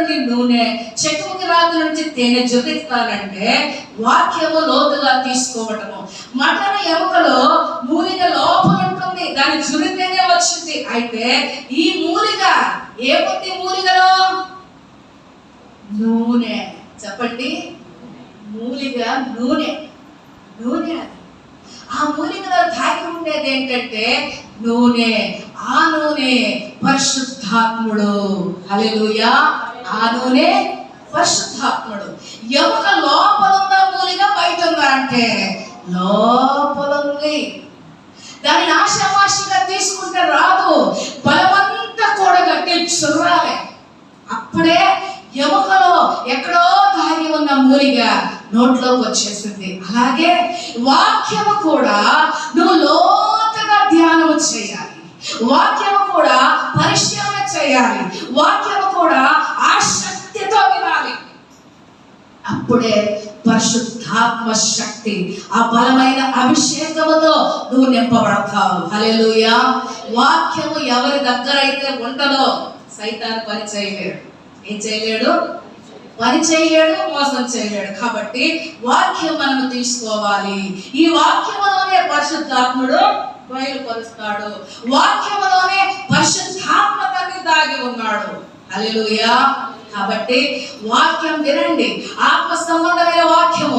నుండి నూనె చెట్టుకి రాదు నుంచి తేనె జొరిస్తానంటే వాక్యము లోతుగా తీసుకోవటము. మటన ఎముకలో మూలిక లోపల ఉంటుంది దాని జురితేనే వచ్చింది. అయితే ఈ మూలిక ఏముంది మూలికలో? నూనె. చెప్పండి. మూలిక నూనె. నూనె అది. ఆ మూలికలో దాగి ఉండేది ఏంటంటే నూనె. ఆ నూనె పరిశుద్ధాత్ముడు. హల్లెలూయా. ఆ పరిశుద్ధాత్ముడు ఎముక లోపల ఉందా మూలిగా బయట ఉందంటే అంటే లోపల ఉంది దానిని ఆశామాషిగా తీసుకుంటే రాదు. బలమంతా కూడగట్టి చుర్రాలి. అప్పుడే ఎముకలో ఎక్కడో దాగి ఉన్న మూలిగా నోట్లోకి వచ్చేసింది. అలాగే వాక్యము కూడా నువ్వు లోతుగా ధ్యానం చేయాలి. వాక్యము కూడా పరిశీలన చేయాలి. వాక్యం అప్పుడే పరిశుద్ధాత్మ శక్తి ఆ బలమైన అభిషేకముతో నువ్వు నింపబడతావు. హల్లెలూయా. వాక్యము ఎవరి దగ్గర అయితే ఉండదో సైతాన్ని పని చేయలేడు. ఏం చేయలేడు? పని చేయలేడు మోసం చేయలేడు. కాబట్టి వాక్యం మనము తీసుకోవాలి. ఈ వాక్యములోనే పరిశుద్ధాత్ముడు బయలుపరుస్తాడు. వాక్యములోనే పరిశుద్ధాత్మ తండ్రి దాగి ఉన్నాడు. అల్లెలుయా కాబట్టి వాక్యం వినండి. ఆత్మ సంబంధమైన వాక్యము.